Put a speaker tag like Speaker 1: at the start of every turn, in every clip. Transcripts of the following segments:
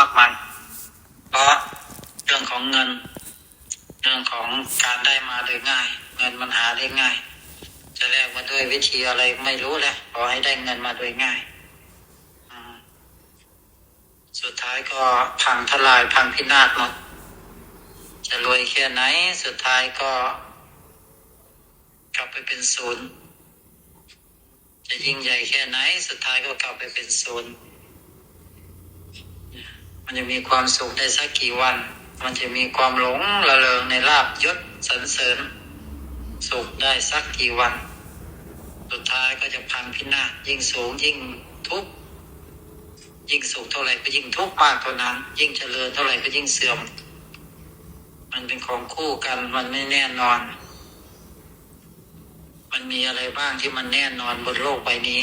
Speaker 1: มากมาย เพราะเรื่องของเงิน เรื่องของการได้มาโดยง่าย เงินมันหาได้ง่าย จะแลกมาด้วยวิธีอะไรไม่รู้แหละขอให้ได้เงินมาโดยง่ายสุดท้ายก็พังทลายพังพินาศหมด จะรวยแค่ไหน สุดท้ายก็ กลับไปเป็นศูนย์ จะยิ่งใหญ่แค่ไหน สุดท้ายก็กลับไปเป็นศูนย์ มันจะมีความสุขได้สักกี่วัน มันจะมีความหลงระเริงในลาบยศสรรเสริญ สุขได้สักกี่วัน สุดท้ายก็จะพังพินาศยิ่งสูงยิ่งทุกข์ยิ่งสุขเท่าไหร่ก็ยิ่งทุกข์มากเท่านั้น ยิ่งเจริญเท่าไหร่ก็ยิ่งเสื่อม มันเป็นของคู่กันมันไม่แน่นอน มันมีอะไรบ้างที่มันแน่นอนบนโลกใบนี้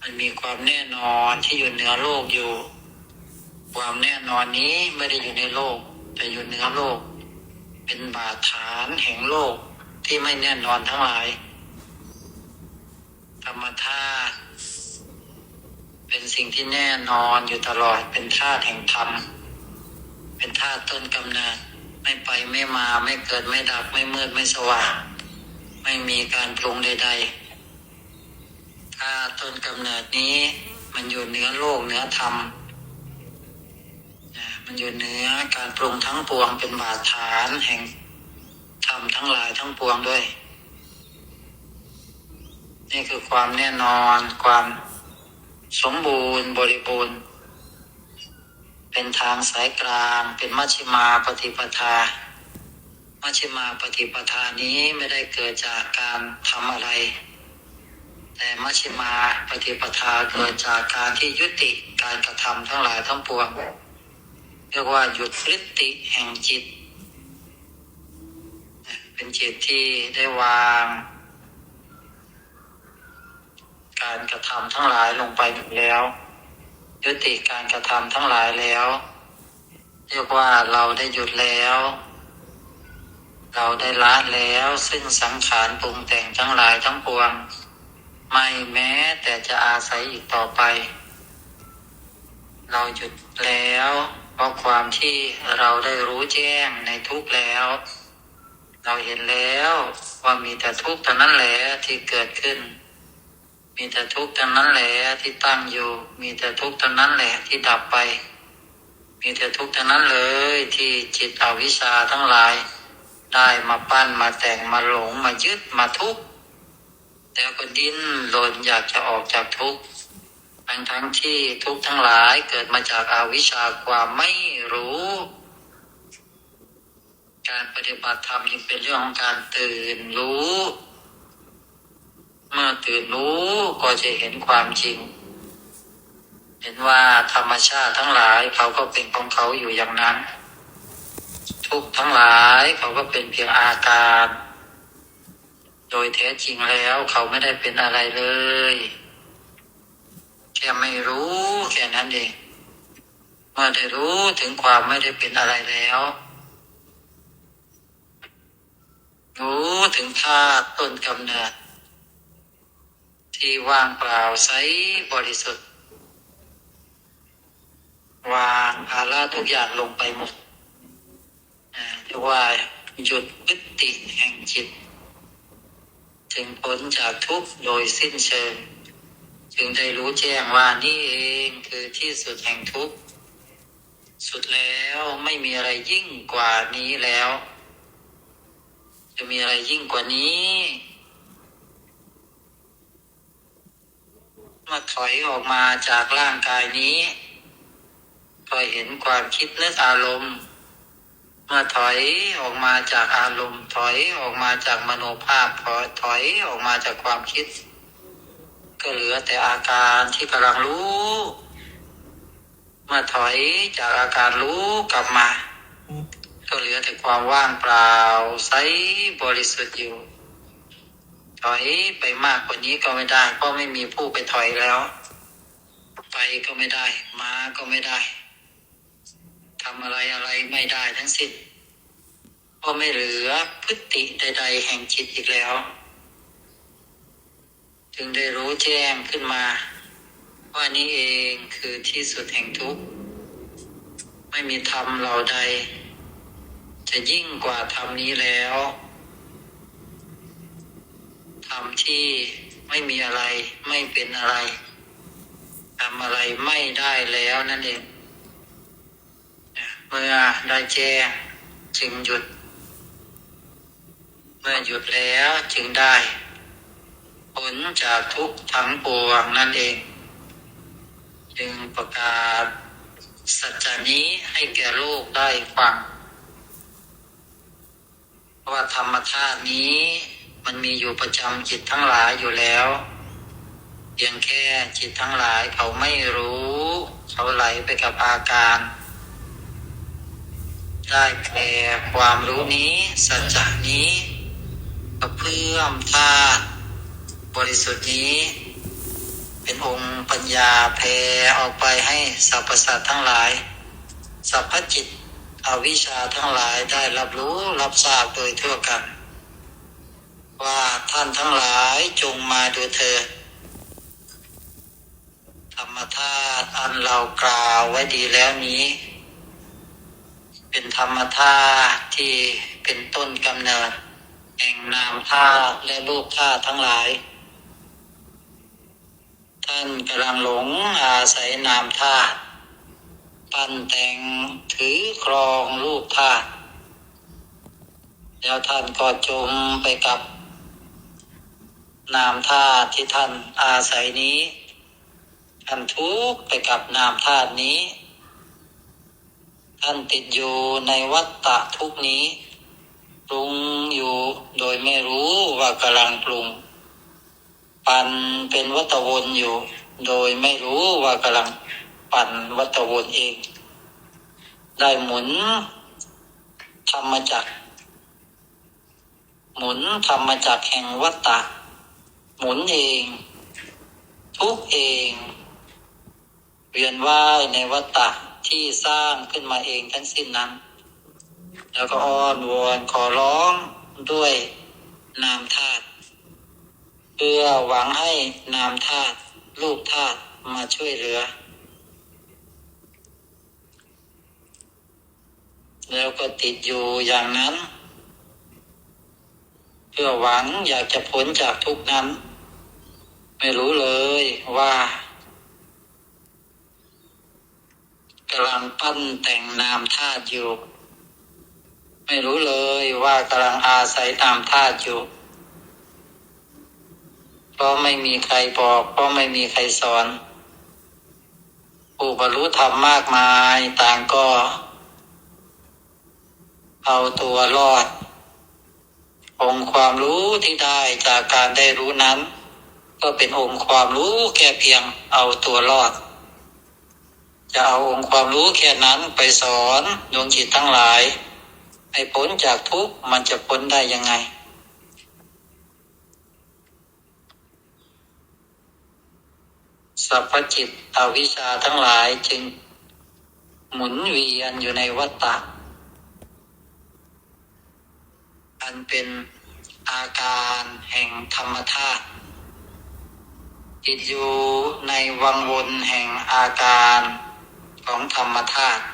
Speaker 1: มันมีความแน่นอนที่อยู่เหนือโลกอยู่ ความแน่นอนนี้ไม่ได้อยู่ในโลก แต่อยู่เหนือโลก เป็นบาฐานแห่งโลกที่ไม่แน่นอนทั้งหลาย ธรรมธาตุเป็นสิ่งที่แน่นอนอยู่ตลอดเป็นธาตุแห่งธรรม เป็นธาตุต้นกำเนิดไม่ไปไม่มาไม่เกิดไม่ดับไม่มืดไม่สว่างไม่มีการปรุงใด ๆ ธาตุต้นกำเนิดนี้มันอยู่เหนือโลกเหนือธรรม มันอยู่เหนือการปรุงทั้งปวงเป็นบาดฐานแห่งธรรมทั้งหลายทั้งปวงด้วย นี่คือความแน่นอนความสมบูรณ์บริบูรณ์ เป็นทางสายกลาง เป็นมัชฌิมาปฏิปทา มัชฌิมาปฏิปทานี้ไม่ได้เกิดจากการทำอะไร แต่มัชฌิมาปฏิปทาเกิดจากการที่ยุติการกระทำทั้งหลายทั้งปวง เรียกว่าหยุดพฤติแห่งจิต เป็นจิตที่ได้วาง การกระทำทั้งหลายลงไปหมดแล้ว ยุติการกระทำทั้งหลายแล้ว เรียกว่าเราได้หยุดแล้ว เราได้ละแล้วซึ่งสังขารปรุงแต่งทั้งหลายทั้งปวง ไม่แม้แต่จะอาศัยอีกต่อไป เราหยุดแล้ว เพราะความที่เราได้รู้แจ้งในทุกแล้ว เราเห็นแล้วว่ามีแต่ทุกข์เท่านั้นแหละที่เกิดขึ้น มีแต่ทุกข์เท่านั้นแหละที่ตั้งอยู่ มีแต่ทุกข์เท่านั้นแหละที่ดับไป มีแต่ทุกข์เท่านั้นเลยที่จิตอวิชชาทั้งหลาย ได้มาปั้นมาแต่งมาหลงมายึดมาทุกข์แล้วก็ดิ้นรนอยากจะออกจากทุกข์ ทั้งทั้งที่ทุกทั้งหลายเกิดมาจากอาวิชชาความไม่รู้ การปฏิบัติธรรมจึงเป็นเรื่องของการตื่นรู้ เมื่อตื่นรู้ก็จะเห็นความจริง เห็นว่าธรรมชาติทั้งหลายเขาก็เป็นของเขาอยู่อย่างนั้น ทุกทั้งหลายเขาก็เป็นเพียงอาการ โดยแท้จริงแล้วเขาไม่ได้เป็นอะไรเลย แค่ไม่รู้แค่นั้นเองเมื่อได้รู้ถึงความไม่ได้เป็นอะไรแล้ว รู้ถึงธาตุต้นกำเนิดที่ว่างเปล่าใสบริสุทธิ์ วางภาระทุกอย่างลงไปหมดเรียกว่าหยุดพฤติแห่งจิต ถึงพ้นจากทุกข์โดยสิ้นเชิง จึงได้รู้แจ้งว่านี่เองคือที่สุดแห่งทุกข์ สุดแล้วไม่มีอะไรยิ่งกว่านี้แล้ว จะมีอะไรยิ่งกว่านี้มื่อถอยออกมาจากร่างกายนี้ก็เห็นความคิดนึกอารมณ์มื่อถอยออกมาจากอารมณ์ ถอยออกมาจากมโนภาพถอถอยออกมาจากความคิด ก็เหลือแต่อาการที่กำลังรู้เมื่อถอยจากอาการรู้กลับมา ก็เหลือแต่ความว่างเปล่าใสบริสุทธิ์อยู่ ถอยไปมากกว่านี้ก็ไม่ได้ เพราะไม่มีผู้ไปถอยแล้ว ไปก็ไม่ได้ มาก็ไม่ได้ทำอะไรอะไรไม่ได้ทั้งสิ้นเพราะไม่เหลือพฤติใด ๆ แห่งจิตอีกแล้ว จึงได้รู้แจ้งขึ้นมา ว่านี้เองคือที่สุดแห่งทุกข์ ไม่มีธรรมเราใด จะยิ่งกว่าธรรมนี้แล้ว ธรรมที่ไม่มีอะไรไม่เป็นอะไรทำอะไรไม่ได้แล้วนั่นเอง เมื่อได้แจ้งจึงหยุด เมื่อหยุดแล้วจึงได้ ผลจากทุกข์ทั้งปวงนั่นเอง จึงประกาศสัจจานี้ให้แก่โลกได้ฟังว่าธรรมชาตินี้ มันมีอยู่ประจำจิตทั้งหลายอยู่แล้วเพียงแค่จิตทั้งหลายเขาไม่รู้ เขาไหลไปกับอาการ ได้แก่ความรู้นี้ สัจจานี้กระเพื่อมธาตุ บริสุทธิ์นี้ เป็นองค์ปัญญาแผ่ออกไปให้สรรพสัตว์ทั้งหลายสรรพจิตอวิชชาทั้งหลายได้รับรู้รับทราบโดยทั่วกัน ว่าท่านทั้งหลายจงมาดูเถิดธรรมธาตุอันเรากล่าวไว้ดีแล้วนี้ เป็นธรรมธาตุที่เป็นต้นกำเนิดแห่งนามธาตุและรูปธาตุทั้งหลาย ท่านกำลังหลงอาศัยนามธาตุปั้นแต่งถือครองรูปธาตุแล้วท่านก็จมไปกับ นามธาตุที่ท่านอาศัยนี้ท่านทุกข์ไปกับนามธาตุนี้ ท่านติดอยู่ในวัฏฏะทุกนี้ ปรุงอยู่โดยไม่รู้ว่ากำลังปรุง ปั่นเป็นวัฏวนอยู่ โดยไม่รู้ว่ากำลังปั่นวัฏวนเอง ได้หมุนธรรมจักรหมุนธรรมจักรแห่งวัฏฏะหมุนเอง ทุกเอง เวียนว่ายในวัฏฏะที่สร้างขึ้นมาเองทั้งสิ้นนั้น แล้วก็อ้อนวอนขอร้องด้วยนามธาตุ เพื่อหวังให้นามธาตุลูกธาตุมาช่วยเหลือ แล้วก็ติดอยู่อย่างนั้น เพื่อหวังอยากจะพ้นจากทุกนั้น ไม่รู้เลยว่ากำลังปั้นแต่งนามธาตุอยู่ ไม่รู้เลยว่ากำลังอาศัยนามธาตุอยู่ เพราะไม่มีใครบอกเพราะไม่มีใครสอนผู้บรรลุธรรมมากมายต่างก็ เอาตัวรอด องค์ความรู้ที่ได้จากการได้รู้นั้น ก็เป็นองค์ความรู้แค่เพียงเอาตัวรอด จะเอาองค์ความรู้แค่นั้นไปสอนดวงจิตทั้งหลาย ให้พ้นจากทุกข์มันจะพ้นได้ยังไง สัพพจิตอวิชชาทั้งหลายจึง หมุนเวียนอยู่ในวัฏฏะอันเป็นอาการแห่งธรรมธาตุติดอยู่ในวังวนแห่งอาการของธรรมธาตุ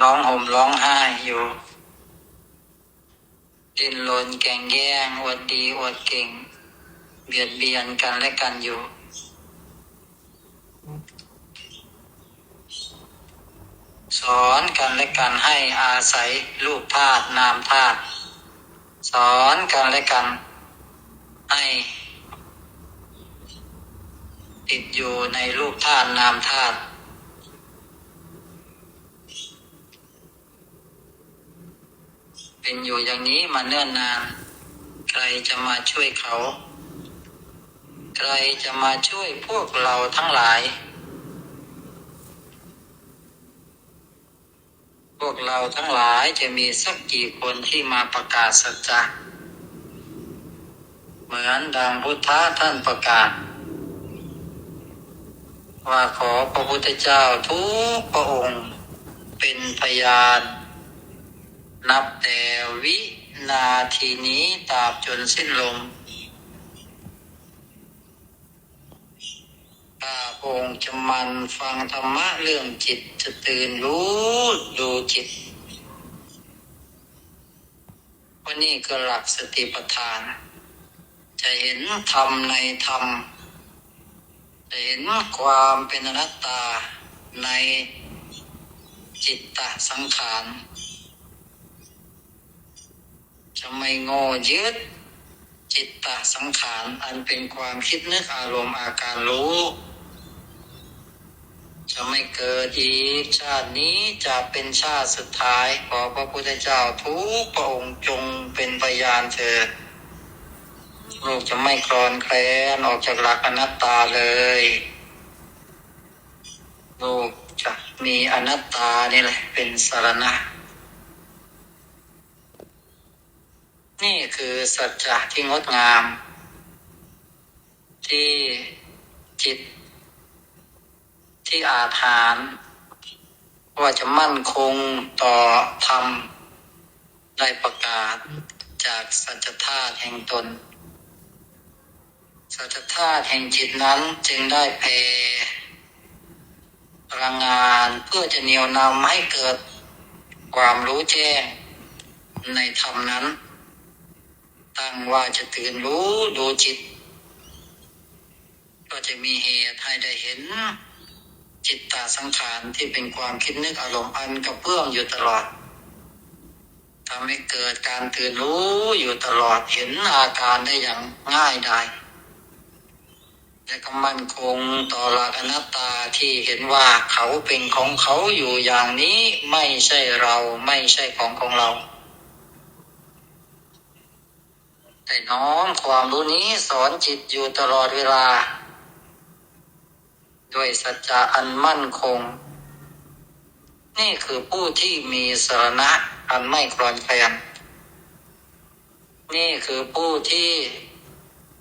Speaker 1: ร้องห่มร้องไห้อยู่ ดิ้นรนแก่งแย่งอวดดีอวดเก่ง เบียดเบียนกันและกันอยู่ สอนกันและกันให้อาศัยรูปธาตุนามธาตุสอนกันและกัน ให้ ติดอยู่ในรูปธาตุนามธาตุ เป็นอยู่อย่างนี้มาเนิ่นนาน ใครจะมาช่วยเขา ใครจะมาช่วยพวกเราทั้งหลาย พวกเราทั้งหลายจะมีสักกี่คนที่มาประกาศสัจจะเหมือนดังพุทธะท่านประกาศ ว่าขอพระพุทธเจ้าทุกพระองค์เป็นพยาน นับแต่วินาทีนี้ตราบจนสิ้นลมข้าพระองค์จะมันฟังธรรมะเรื่องจิตจะตื่นรู้ดูจิตวันนี้ก็หลักสติปัฏฐาน จะเห็นธรรมในธรรม จะเห็นความเป็นอนัตตาในจิตตสังขาร จะไม่โง่ยึดจิตตสังขารอันเป็นความคิดนึกอารมณ์อาการรู้ จะไม่เกิดอีกชาตินี้จะเป็นชาติสุดท้าย ขอพระพุทธเจ้าทุกพระองค์จงเป็นพยานเถิดลูกจะไม่คลอนแคลนออกจากหลักอนัตตาเลยลูกจะมีอนัตตานี่แหละเป็นสารณะ นี่คือสัจจะที่งดงาม ที่จิต ที่อาถานว่าจะมั่นคงต่อธรรมได้ประกาศจากสัจธาตุแห่งตน สัจธาตุแห่งจิตนั้นจึงได้แผ่พลังงานเพื่อจะเหนี่ยวนำให้เกิดความรู้แจ้งในธรรมนั้น ตั้งว่าจะตื่นรู้ดูจิต ก็จะมีเหตุให้ได้เห็น จิตตาสังขารที่เป็นความคิดนึกอารมณ์อันกระเพื่อมอยู่ตลอดทำให้เกิดการตื่นรู้อยู่ตลอดเห็นอาการได้อย่างง่ายได้และก็มั่นคงต่อหลักอนัตตาที่เห็นว่าเขาเป็นของเขาอยู่อย่างนี้ไม่ใช่เราไม่ใช่ของของเรา แต่น้อมความรู้นี้สอนจิตอยู่ตลอดเวลา ด้วยสัจจะอันมั่นคง นี่คือผู้ที่มีสรณะอันไม่คลอนแคลนนี่คือผู้ที่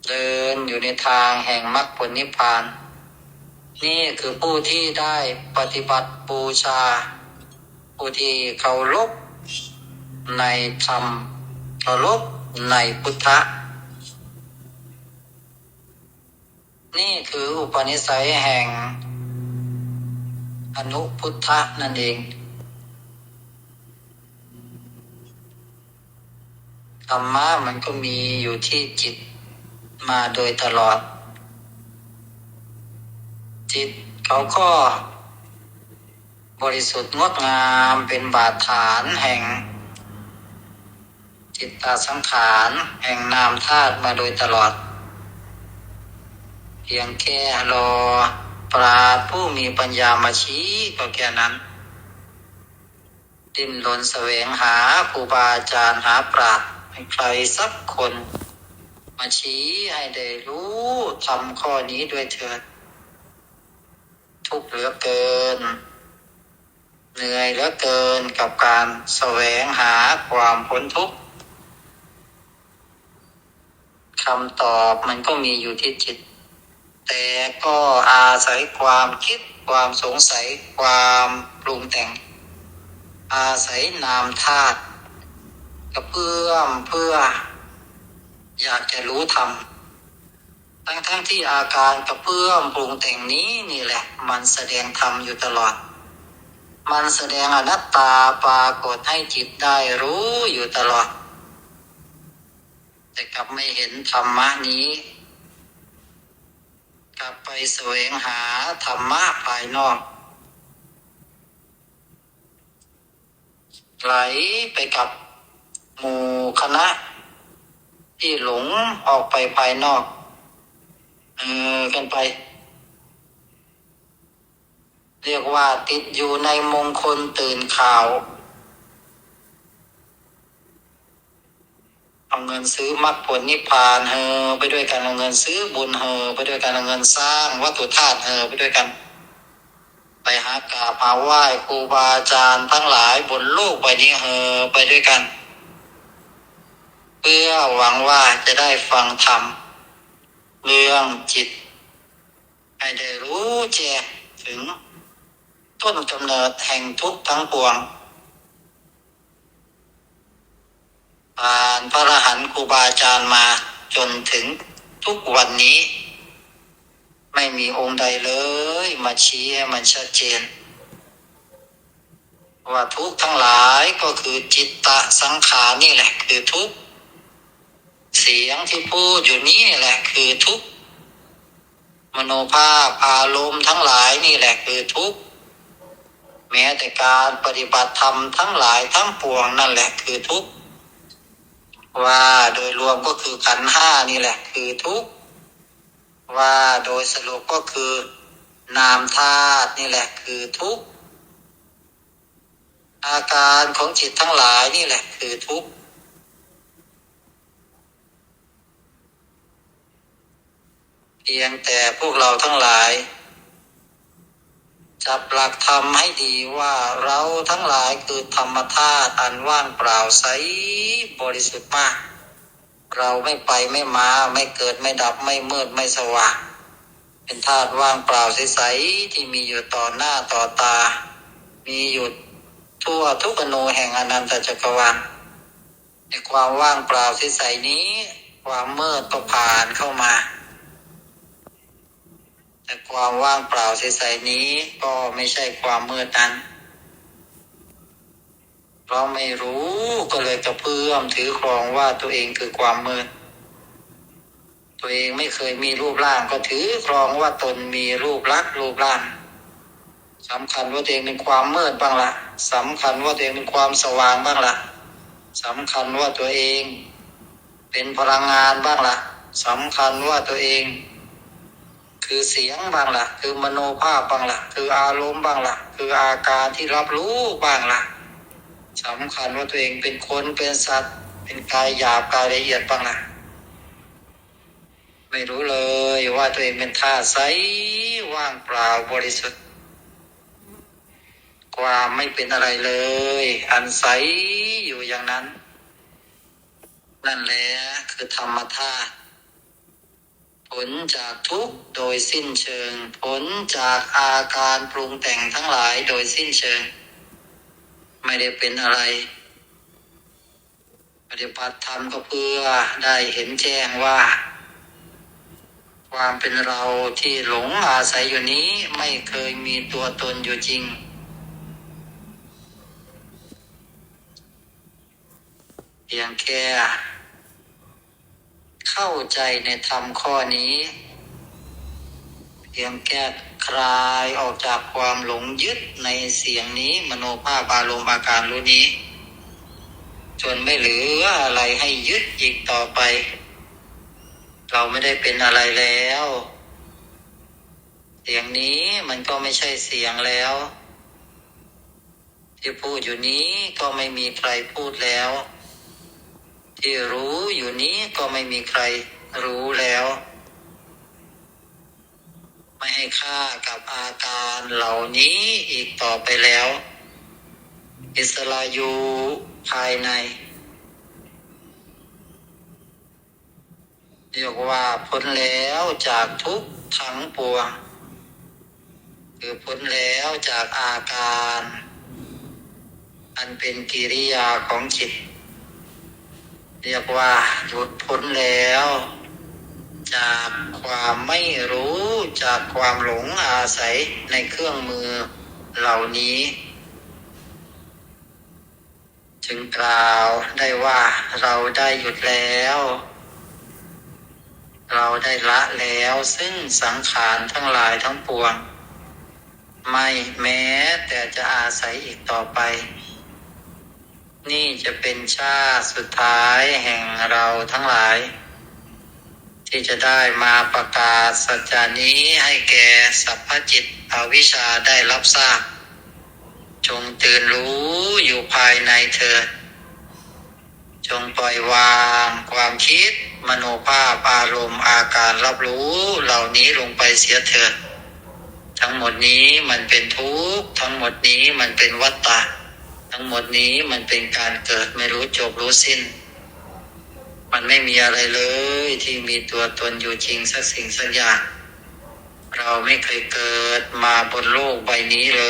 Speaker 1: เดินอยู่ในทางแห่งมรรคผลนิพพาน นี่คือผู้ที่ได้ปฏิบัติบูชา ผู้ที่เคารพในธรรมเคารพ ในพุทธะ นี่คืออุปนิสัยแห่ง อนุพุทธะนั่นเอง ธรรมะมันก็มีอยู่ที่จิตมาโดยตลอด จิตเขาก็บริสุทธิ์งดงามเป็นบาดฐานแห่ง จิตตาสังขารแห่งนามธาตุมาโดยตลอด เพียงแค่รอปราดผู้มีปัญญามาชี้ก็แค่นั้น ดิ้นรนแสวงหาครูบาอาจารย์หาปราดให้ใครสักคน มาชี้ให้ได้รู้ทำข้อนี้ด้วยเถิด ทุกข์เหลือเกินเหนื่อยเหลือเกินกับการแสวงหาความพ้นทุกข์ คำตอบมันก็มีอยู่ที่จิต แต่ก็อาศัยความคิดความสงสัยความปรุงแต่ง อาศัยนามธาตุกระเพื่อมเพื่อ อยากจะรู้ธรรมทั้งทั้งที่อาการกระเพื่อมปรุงแต่งนี้นี่แหละ มันแสดงธรรมอยู่ตลอด มันแสดงอนัตตาปรากฏให้จิตได้รู้อยู่ตลอด แต่กลับไม่เห็นธรรมะนี้ กลับไปแสวงหาธรรมะภายนอก ไหลไปกับหมู่คณะ ที่หลงออกไปภายนอก เออกันไป เรียกว่าติดอยู่ในมงคลตื่นข่าว เอาเงินซื้อมรรคผลนิพพานเฮอไปด้วยกันเอาเงินซื้อบุญเฮอไปด้วยกันเอาเงินสร้างวัตถุธาตุเฮอไปด้วยกัน ไปหากราบาไหว้ครูบาอาจารย์ทั้งหลายบนโลกใบนี้เฮอไปด้วยกัน เพื่อหวังว่าจะได้ฟังธรรมเรื่องจิต ให้ได้รู้แจ้งถึงต้นกำเนิดแห่งทุกข์ทั้งปวง ผ่านพระอรหันต์ครูบาอาจารย์มาจนถึงทุกวันนี้ ไม่มีองค์ใดเลย มาชี้ให้มันชัดเจน ว่าทุกทั้งหลายก็คือจิตตะสังขารนี่แหละ คือทุกเสียงที่พูดอยู่นี้แหละคือทุกมโนภาพอารมณ์ทั้งหลายนี่แหละคือทุกแม้แต่การปฏิบัติธรรมทั้งหลายทั้งปวงนั่นแหละคือทุกข์ ว่าโดยรวมก็คือขันห้านี่แหละ คือทุกว่าโดยสรุปก็คือนามธาตุนี่แหละ คือทุกอาการของจิตทั้งหลายนี่แหละ คือทุกเพียงแต่พวกเราทั้งหลาย จับหลักธรรมให้ดีว่าเราทั้งหลายคือธรรมธาตุอันว่างเปล่าใสบริสุทธิ์มาก เราไม่ไปไม่มาไม่เกิดไม่ดับไม่มืดไม่สว่างเป็นธาตุว่างเปล่าใสๆที่มีอยู่ต่อหน้าต่อตา มีอยู่ทั่วทุกอนูแห่งอนันตจักรวาลในความว่างเปล่าใสๆนี้ ความมืดก็ผ่านเข้ามา แต่ความว่างเปล่าใสๆนี้ก็ไม่ใช่ความมืดนั้น เราไม่รู้ก็เลยกระเพื่อมถือครองว่าตัวเองคือความมืด ตัวเองไม่เคยมีรูปร่างก็ถือครองว่าตนมีรูปลักษ์รูปร่างสำคัญว่าตัวเองเป็นความมืดบ้างละสำคัญว่าตัวเองเป็นความสว่างบ้างละสำคัญว่าตัวเอง เป็นพลังงานบ้างละสำคัญว่าตัวเอง คือเสียงบ้างละคือมโนภาพบ้างละคืออารมณ์บ้างละคืออาการที่รับรู้บ้างละสำคัญว่าตัวเองเป็นคนเป็นสัตว์ เป็นกายหยาบกายละเอียดบ้างละไม่รู้เลยว่าตัวเองเป็นธาตุใสว่างเปล่าบริสุทธิ์ความไม่เป็นอะไรเลย อันใสอยู่อย่างนั้น นั่นแหละคือธรรมธาตุ ผลจากทุกข์โดยสิ้นเชิงผลจากอาการปรุงแต่งทั้งหลายโดยสิ้นเชิง ไม่ได้เป็นอะไร ปฏิบัติธรรมก็เพื่อได้เห็นแจ้งว่า ความเป็นเราที่หลงอาศัยอยู่นี้ไม่เคยมีตัวตนอยู่จริงเพียงแค่ เข้าใจในธรรมข้อนี้ เพียงแค่คลายออกจากความหลงยึดในเสียงนี้ มโนภาพอารมณ์อาการรู้นี้ จนไม่เหลืออะไรให้ยึดอีกต่อไป เราไม่ได้เป็นอะไรแล้ว เสียงนี้มันก็ไม่ใช่เสียงแล้ว ที่พูดอยู่นี้ก็ไม่มีใครพูดแล้ว ที่รู้อยู่นี้ก็ไม่มีใครรู้แล้ว ไม่ให้ค่ากับอาการเหล่านี้อีกต่อไปแล้ว อิสระอยู่ภายในเรียกว่าพ้นแล้วจากทุกทั้งปวงคือพ้นแล้วจากอาการ อันเป็นกิริยาของจิต เรียกว่าหยุดพ้นแล้ว จากความไม่รู้จากความหลงอาศัยในเครื่องมือเหล่านี้ จึงกล่าวได้ว่าเราได้หยุดแล้ว เราได้ละแล้วซึ่งสังขารทั้งหลายทั้งปวง ไม่แม้แต่จะอาศัยอีกต่อไป นี่จะเป็นชาติสุดท้ายแห่งเราทั้งหลาย ที่จะได้มาประกาศสัจจานี้ให้แก่สัพพจิตอวิชชาได้รับทราบ จงตื่นรู้อยู่ภายในเถิดจงปล่อยวางความคิด มโนภาพอารมณ์อาการรับรู้เหล่านี้ลงไปเสียเถิดทั้งหมดนี้มันเป็นทุกข์ทั้งหมดนี้มันเป็นวัฏฏะ ทั้งหมดนี้มันเป็นการเกิดไม่รู้จบรู้สิ้น มันไม่มีอะไรเลยที่มีตัวตนอยู่จริงสักสิ่งสักอย่าง เราไม่เคยเกิดมาบนโลกใบนี้เล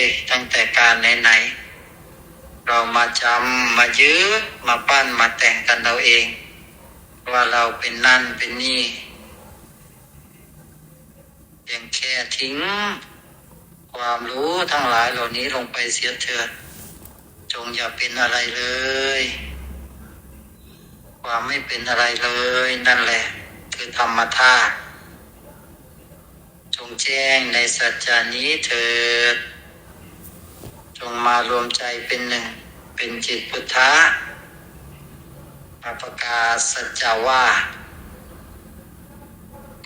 Speaker 1: ย ตั้งแต่การไหนๆเรามาจำมายึดมาปั้นมาแต่งกันเราเอง ว่าเราเป็นนั่นเป็นนี่เพียงแค่ทิ้งความรู้ทั้งหลายเหล่านี้ลงไปเสียเถิด จงอย่าเป็นอะไรเลย ความไม่เป็นอะไรเลย นั่นแหละ คือธรรมธาตุจงแจ้งในสัจจานี้เถิด จงมารวมใจเป็นหนึ่ง เป็นจิตพุทธะมาประกาศสัจจาว่า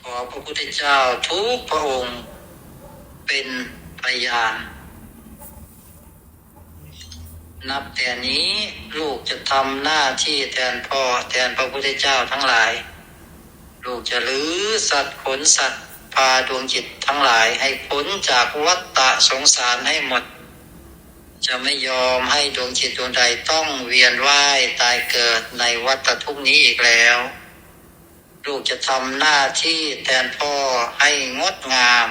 Speaker 1: ขอพระพุทธเจ้าทุกพระองค์ เป็นพยาน นับแต่นี้ลูกจะทำหน้าที่แทนพ่อแทนพระพุทธเจ้าทั้งหลาย ลูกจะลื้อสัตว์ขนสัตว์พาดวงจิตทั้งหลายให้พ้นจากวัฏฏะสงสารให้หมด จะไม่ยอมให้ดวงจิตดวงใดต้องเวียนว่ายตายเกิดในวัฏทุกนี้อีกแล้ว ลูกจะทำหน้าที่แทนพ่อให้งดงาม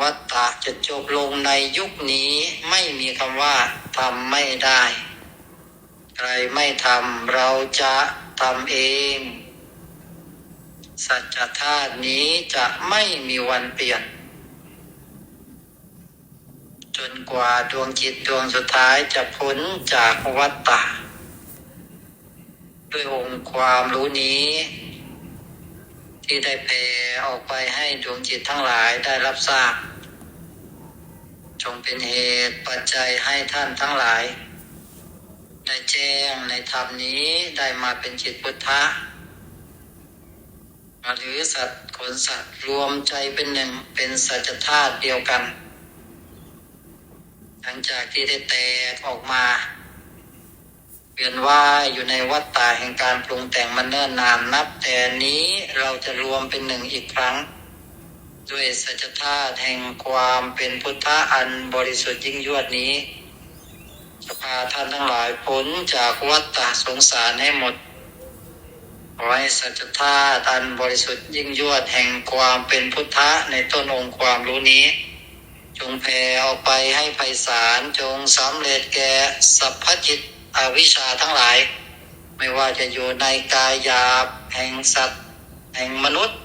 Speaker 1: วัฏฏะจะจบลงในยุคนี้ไม่มีคำว่าทำไม่ได้ ใครไม่ทำเราจะทำเอง สัจธาตุนี้จะไม่มีวันเปลี่ยน จนกว่าดวงจิตดวงสุดท้ายจะพ้นจากวัฏฏะด้วยองค์ความรู้นี้ ที่ได้แผ่ออกไปให้ดวงจิตทั้งหลายได้รับทราบ จงเป็นเหตุปัจจัยให้ท่านทั้งหลายได้แจ้งในธรรมนี้ได้มาเป็นจิตพุทธะหรือสัตว์ขนสัตว์รวมใจเป็นหนึ่งเป็นสัจธาตุเดียวกันหลังจากที่ได้แตกออกมา เวียนว่ายอยู่ในวัฏฏะแห่งการปรุงแต่งมันเนิ่นนานนับ แต่นี้เราจะรวมเป็นหนึ่งอีกครั้ง ด้วยสัจธาตุแห่งความเป็นพุทธะอันบริสุทธิ์ยิ่งยวดนี้จะพาท่านทั้งหลายพ้นจากวัฏฏะสงสารให้หมดขอให้สัจธาตุอันบริสุทธิ์ยิ่งยวดแห่งความเป็นพุทธะในต้นองค์ความรู้นี้จงแผ่ออกไปให้ไพศาลจงสำเร็จแก่สัพพจิต อวิชชาทั้งหลาย ไม่ว่าจะอยู่ในกายหยาบแห่งสัตว์ แห่งมนุษย์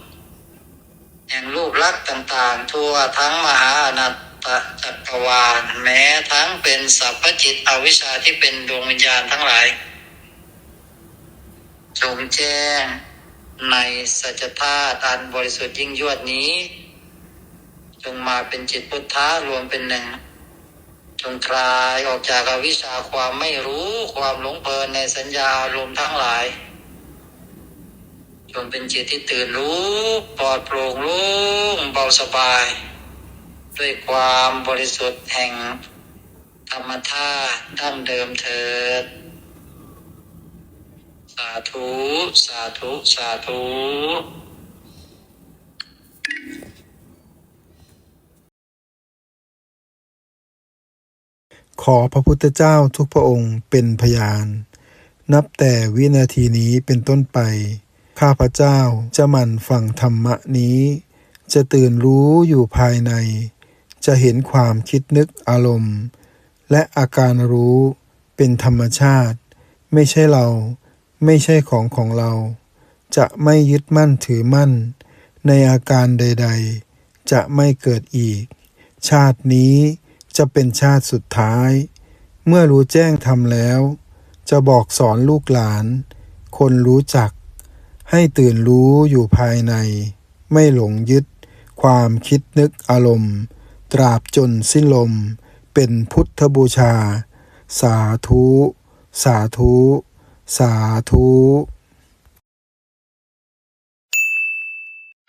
Speaker 1: แห่งรูปลักษณ์ต่าง ๆ ทั่วทั้งมหาอนัตตจักรวาลแม้ทั้งเป็นสัพพจิตอวิชชาที่เป็นดวงวิญญาณทั้งหลายจงแจ้งในสัจธาตุอันบริสุทธิ์ยิ่งยวดนี้ จงมาเป็นจิตพุทธะรวมเป็นหนึ่ง จงคลายออกจากอวิชชาความไม่รู้ความหลงเพลินในสัญญาอารมณ์ทั้งหลาย จงเป็นจิตที่ตื่นรู้ปลอดโปร่งโล่งเบาสบาย ด้วยความบริสุทธิ์แห่งธรรมธาตุดั้งเดิมเถิด สาธุ สาธุ สาธุ
Speaker 2: ขอพระพุทธเจ้าทุกพระองค์เป็นพยาน นับแต่วินาทีนี้เป็นต้นไป ข้าพระเจ้าจะหมั่นฟังธรรมะนี้ จะตื่นรู้อยู่ภายใน จะเห็นความคิดนึกอารมณ์ และอาการรู้เป็นธรรมชาติ ไม่ใช่เรา ไม่ใช่ของของเรา จะไม่ยึดมั่นถือมั่น ในอาการใด ๆ จะไม่เกิดอีก ชาตินี้ จะเป็นชาติสุดท้าย เมื่อรู้แจ้งทำแล้ว จะบอกสอนลูกหลาน คนรู้จัก ให้ตื่นรู้อยู่ภายใน ไม่หลงยึด ความคิดนึกอารมณ์ ตราบจนสิ้นลม เป็นพุทธบูชา สาธุ สาธุ สาธุ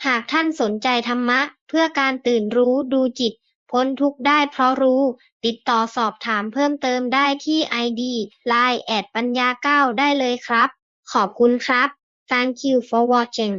Speaker 3: หากท่านสนใจธรรมะ เพื่อการตื่นรู้ดูจิต พ้นทุกข์ได้เพราะรู้ ติดต่อสอบถามเพิ่มเติมได้ที่ ID Line แอดปัญญาเก้าได้เลยครับ ขอบคุณครับ Thank you for watching